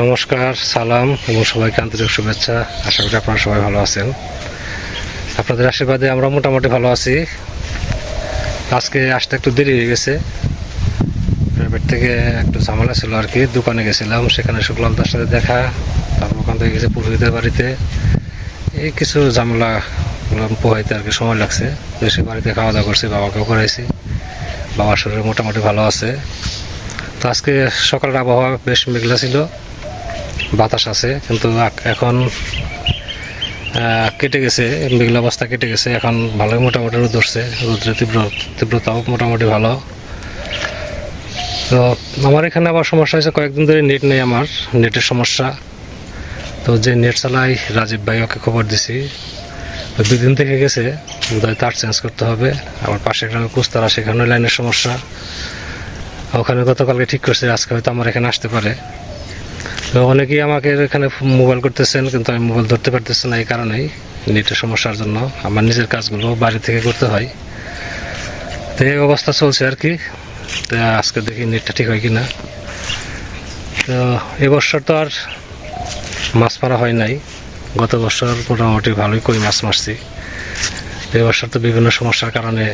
নমস্কার, সালাম এবং সবাইকে আন্তরিক শুভেচ্ছা। আশা করি আপনারা সবাই ভালো আছেন। আপনাদের আশীর্বাদে আমরা মোটামুটি ভালো আছি। আজকে আসতে একটু দেরি হয়ে গেছে। প্রাইভেট থেকে একটু ঝামেলা ছিল আর কি। দোকানে গেছিলাম, সেখানে শুক্লাম তার সাথে দেখা। তারপর ওখান থেকে গেছে পুরোহিতের বাড়িতে। এই কিছু ঝামেলা পোহাইতে আর কি সময় লাগছে। তো সে বাড়িতে খাওয়া দাওয়া করছি, বাবাকেও করাইছি। বাবার শরীর মোটামুটি ভালো আছে। তো আজকে সকালের আবহাওয়া বেশ মেঘলা ছিল। বাতাস আছে, কিন্তু এখন কেটে গেছে, মেঘলা অবস্থা কেটে গেছে, এখন ভালোই মোটামুটি রোদ উঠছে রোদ্রের তীব্র, তীব্রতাও মোটামুটি ভালো। তো আমার এখানে আবার সমস্যা হয়েছে, কয়েকদিন ধরে নেট নেই আমার নেটের সমস্যা। তো যে নেট চালাই, রাজীব ভাই ওকে খবর দিছি। তো দুই দিন থেকে গেছে তার চেঞ্জ করতে হবে। আবার পাশে গ্রামে কুস্তারা সেখানে লাইনের সমস্যা। ওখানে গতকালকে ঠিক করছে, আজকে হয়তো আমার এখানে আসতে পারে। তো অনেকেই আমাকে এখানে মোবাইল করতেছেন, কিন্তু আমি মোবাইল ধরতে পারতেছি না এই কারণেই। নেটের সমস্যার জন্য আমার নিজের কাজগুলো বাড়ি থেকে করতে হয়। তো এই অবস্থা চলছে আর কি। তো আজকে দেখি নেটটা ঠিক হয় কি না তো এবছর তো আর মাছ মারা হয় নাই। গত বছর মোটামুটি ভালোই কই মাছ মারছি। এবছর তো বিভিন্ন সমস্যার কারণে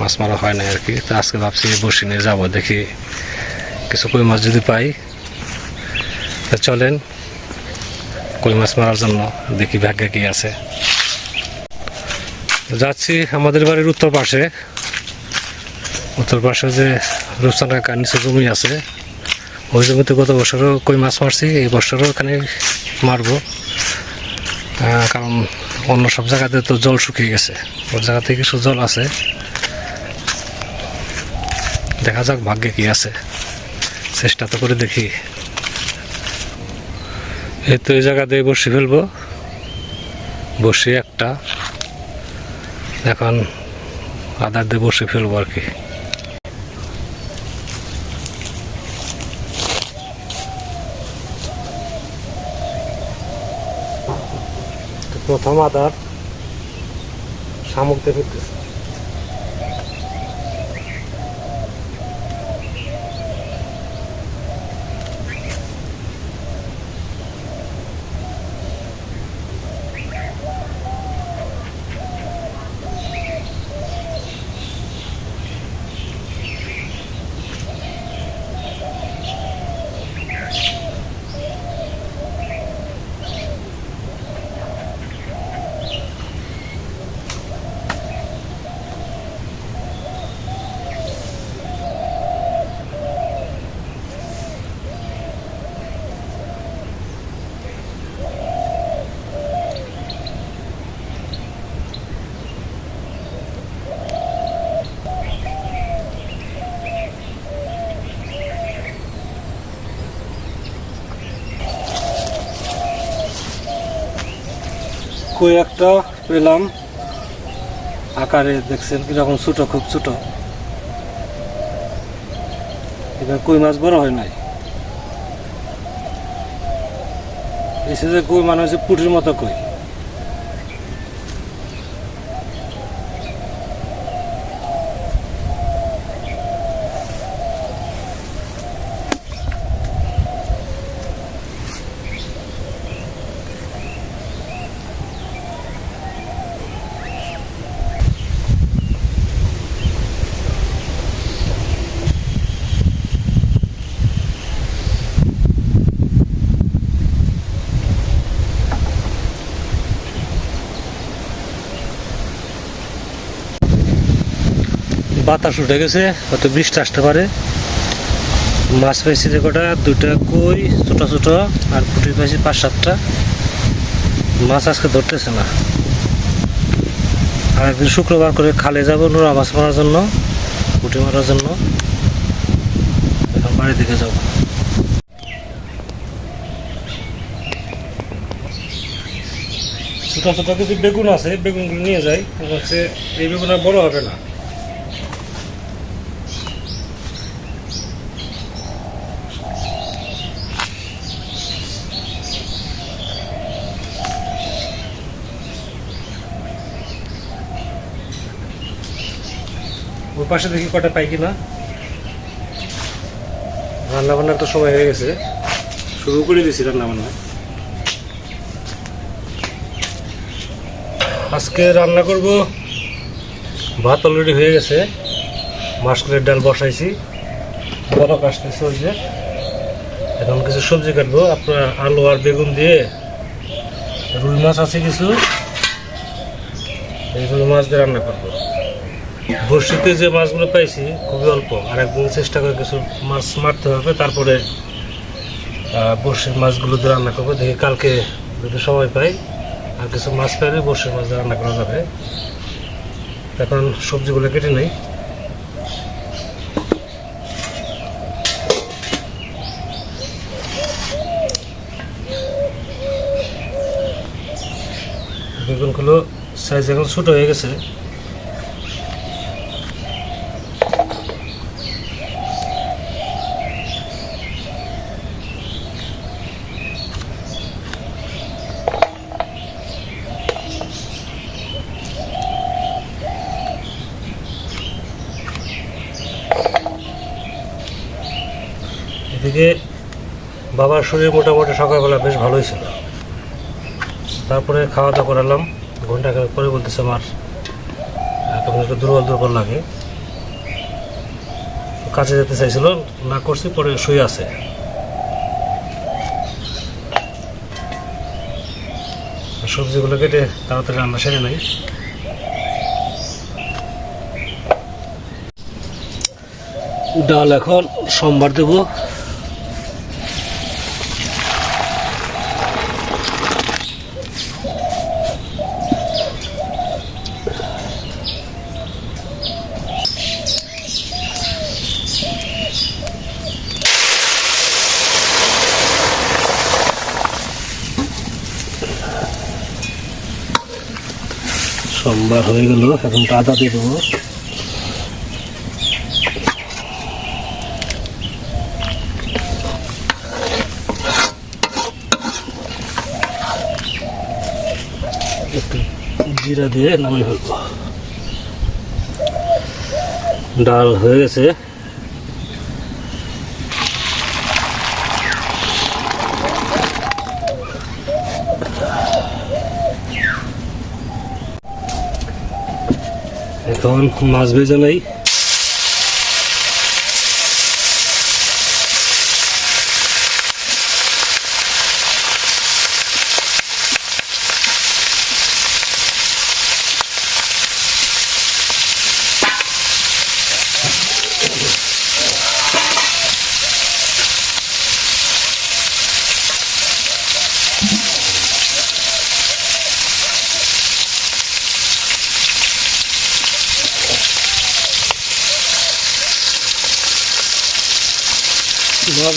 মাছ মারা হয় না আর কি। তো আজকে ভাবছি বসি নিয়ে যাব, দেখি কিছু কই মাছ যদি পাই। তা চলেন, কই মাছ মারার জন্য দেখি ভাগ্যে কি আছে। যাচ্ছি আমাদের বাড়ির উত্তর পাশে। উত্তর পাশে যে রূপসান কাকার নিচে জমি আছে, ওই জমিতে গত বছরও কই মাছ মারছি, এই বছরও ওখানে মারবো। কারণ অন্য সব জায়গাতে তো জল শুকিয়ে গেছে ওর জায়গাতে কিছু জল আছে। দেখা যাক ভাগ্যে কি আছে। চেষ্টা তো করে দেখি। এই তো এই জায়গা দিয়ে বসে ফেলব। বসে একটা। এখন আদার দিয়ে বসে ফেলব আর কি। প্রথম আদার শামুক দিয়ে ফেলতেছে কই একটা পেলাম। আকারে দেখছেন কীরকম ছোট, খুব ছোট। এবার কই মাছ বড় হয় নাই? এসে যে কই মানে হচ্ছে পুটির মতো কই। বাতাস উঠে গেছে, হয়তো বৃষ্টি আসতে পারে। মাছ পাইছি যে কটা দুটা কই, ছোট ছোট, আর পুঁটি পাইছি পাঁচ সাতটা। মাছ আজকে ধরতেছে না। আর একদিন শুক্রবার করে খালে যাব নোরা মাছ মারার জন্য, পুঁটি মারার জন্য। এখন বাড়ির দিকে যাব। ছোট ছোট কিছু বেগুন আছে, বেগুনগুলো নিয়ে যাই। হচ্ছে এই বেগুন আর বড় হবে না। ওই পাশে দেখি কটা পাই কিনা। রান্না বান্নার তো সময় হয়ে গেছে। শুরু করে দিয়েছি রান্না বান্না আজকে রান্না করব ভাত অলরেডি হয়ে গেছে। মাসকলের ডাল বসাইছি। বড় কাশতেছে ওই যে। এখন কিছু সবজি কাটবো। আপনার আলু আর বেগুন দিয়ে রুই মাছ আছে কিছু। এই রুই মাছ দিয়ে রান্না করব। বর্ষিতে যে মাছগুলো পাইছি, খুবই অল্প। আর একদিন চেষ্টা করে কিছু মাছ মারতে হবে, তারপরে বর্ষির মাছগুলো দিয়ে রান্না করব। দেখি কালকে যদি সময় পাই, আর কিছু মাছ পাইলে বর্ষির মাছ দিয়ে রান্না করা যাবে। এখন সবজিগুলো কেটে নেই। বেগুনগুলো সাইজ এখন ছোটো হয়ে গেছে। বাবার শরীর মোটামুটি সকালবেলা বেশ ভালোই ছিল। তারপরে খাওয়া দাওয়া করালাম ঘণ্টা পরে বলতেছে আমার কেমন একটু দুর্বল দুর্বল লাগে। কাছে যেতে চাইছিল, না করছি, পরে শুয়ে আছে। সবজিগুলো কেটে তাড়াতাড়ি রান্না সেরে নাই। ডাল এখন সোমবার দেবো। সোমবার হয়ে গেল। এখন কাদা দিয়ে দেবো। জিরা দিয়ে নামিয়ে ফেলব। ডাল হয়ে গেছে। এখন মাছ ভেজে নেই।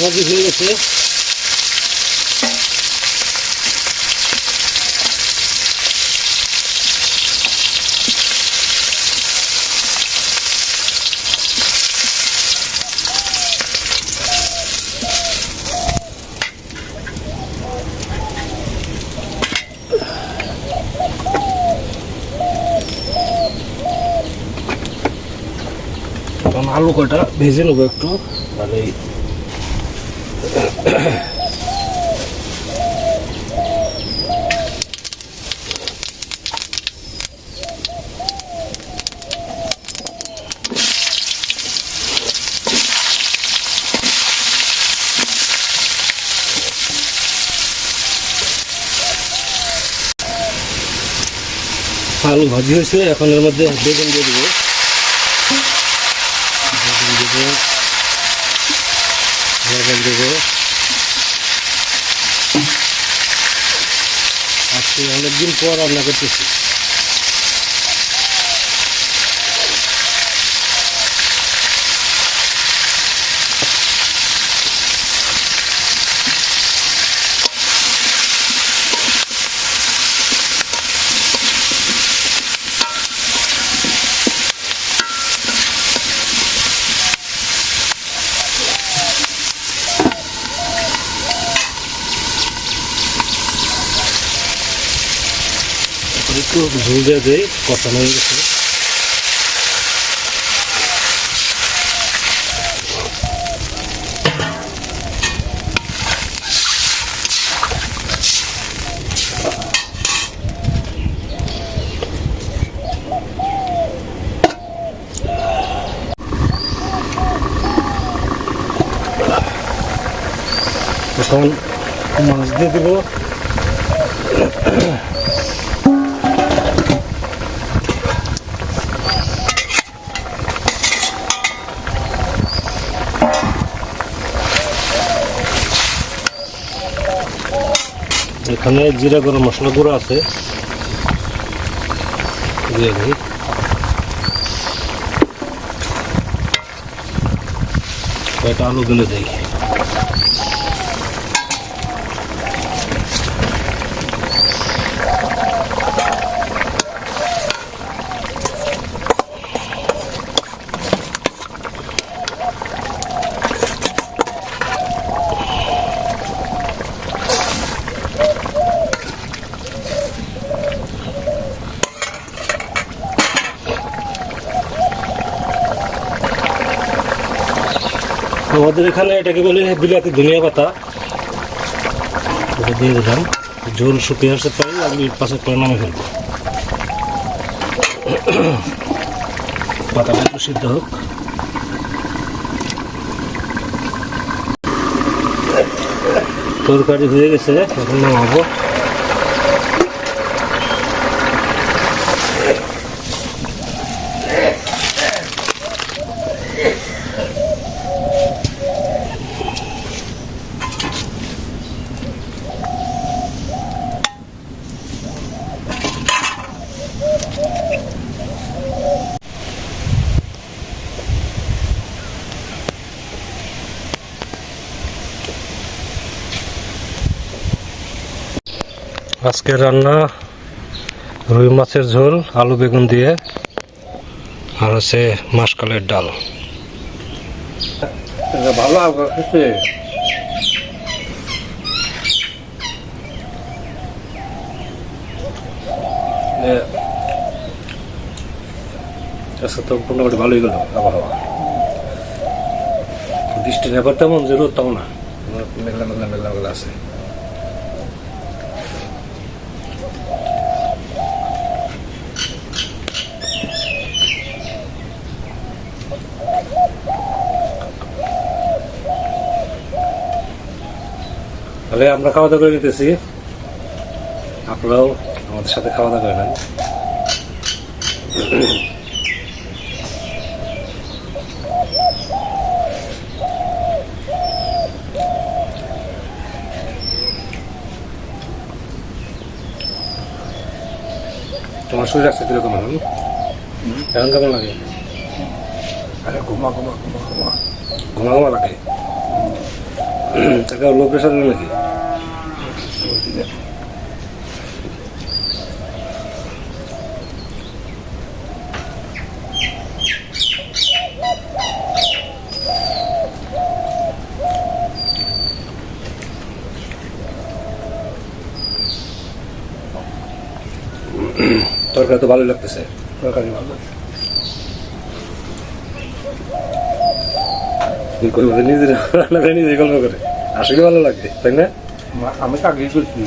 ভাজি হয়ে গেছে। আলু কটা ভেজে নেব একটু তাহলে আলু ভাজি হয়েছে এখন এর মধ্যে বেগুন দিয়ে দেবো। বেগুন দেবো। লবণ দেবো আজকে অনেকদিন পর রান্না করতেছি। বুঝে যে কষানো হয়ে গেছে। এখন মাছ দিয়ে দেবো। এখানে জিরা গরম মশলা গুঁড়ো আছে। দিয়ে দিই। কয়টা আলু গুলো দেই আমাদের এখানে এটাকে বলে বিলাতি ধনিয়া পাতা। এটা দিয়ে দিলাম। ঝোল শুকিয়ে আসতে পারি আমি পাশে করে নামে ফেলব। পাতাটা একটু সিদ্ধ হোক। তরকারি হয়ে গেছে, এখন নামাবো। আজকের রান্না রুই মাছের ঝোল, আলু বেগুন দিয়ে, আর হচ্ছে মাসকালের ডাল। ভালো মোটামুটি ভালোই গেল আবহাওয়া। বৃষ্টি নেবার তেমন যে রোদ তেমন না। মেঘলা মেঘলা মেঘলা মেঘলা আছে। তাহলে আমরা খাওয়া দাওয়া করে নিতেছি। আপনারাও আমাদের সাথে খাওয়া দাওয়া করে নেন। তোমার শরীর আছে কীরকম এখন? এখন কেমন লাগে? আরে ঘুমা ঘুমা ঘুমা ঘুমা। ঘুমা ঘুমা লাগে? তাকে লো প্রেশার নাকি তরকারি তো ভালোই লাগতেছে। তরকারি ভালো। নিজের রান্না করে নিজে গল্প করে। আসলে ভালো লাগে, তাই না? মা- আমি তো আগেই করছি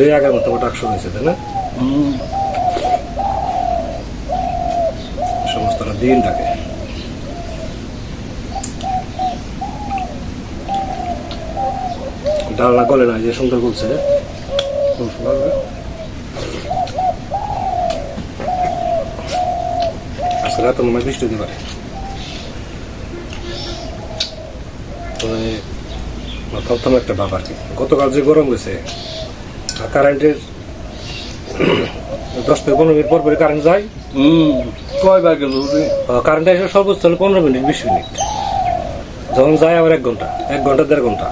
সেই আগের মতো ডাকশো হয়েছে তাই না? দিন থাকে। ডালনা গলে না যে সুন্দর বলছে আজকে রাতে মনে হয় বৃষ্টি হতে পারে। তবে মাথা একটা ভাব আর কি। গতকাল যে গরম গেছে কারেন্টের দশ থেকে পনেরো মিনিট পর পরে কারেন্ট যায়। হুম কয়বার গেল কারেন্ট এসে সর্বোচ্চ হলো পনেরো মিনিট বিশ মিনিট। যখন যায় আবার এক ঘণ্টা এক ঘণ্টা দেড় ঘণ্টা।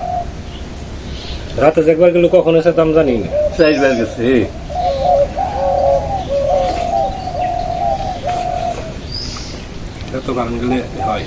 রাতে যে একবার গেলে কখন এসে তো আমি জানি না। চারবার গেছে। এত কারেন্ট গেলে হয়।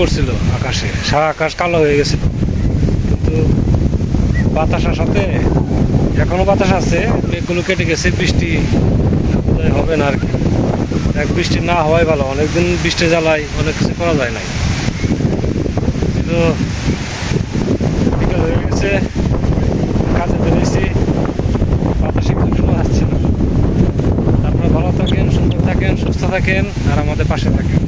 করছিল আকাশে। সারা আকাশ কালো হয়ে গেছিল কিন্তু বাতাস সাথে, এখনও বাতাস আছে, মেঘগুলো কেটে গেছে, বৃষ্টি হবে না আর কি। এক বৃষ্টি না হওয়াই ভালো। অনেকদিন বৃষ্টি জ্বালায় অনেক কিছু করা যায় নাই। কিন্তু বিকাল হয়ে গেছে, কাজে বেরিয়েছি বাতাসে কিছু যাচ্ছে না। আপনারা ভালো থাকেন, সুন্দর থাকেন, সুস্থ থাকেন, আর আমাদের পাশে থাকেন।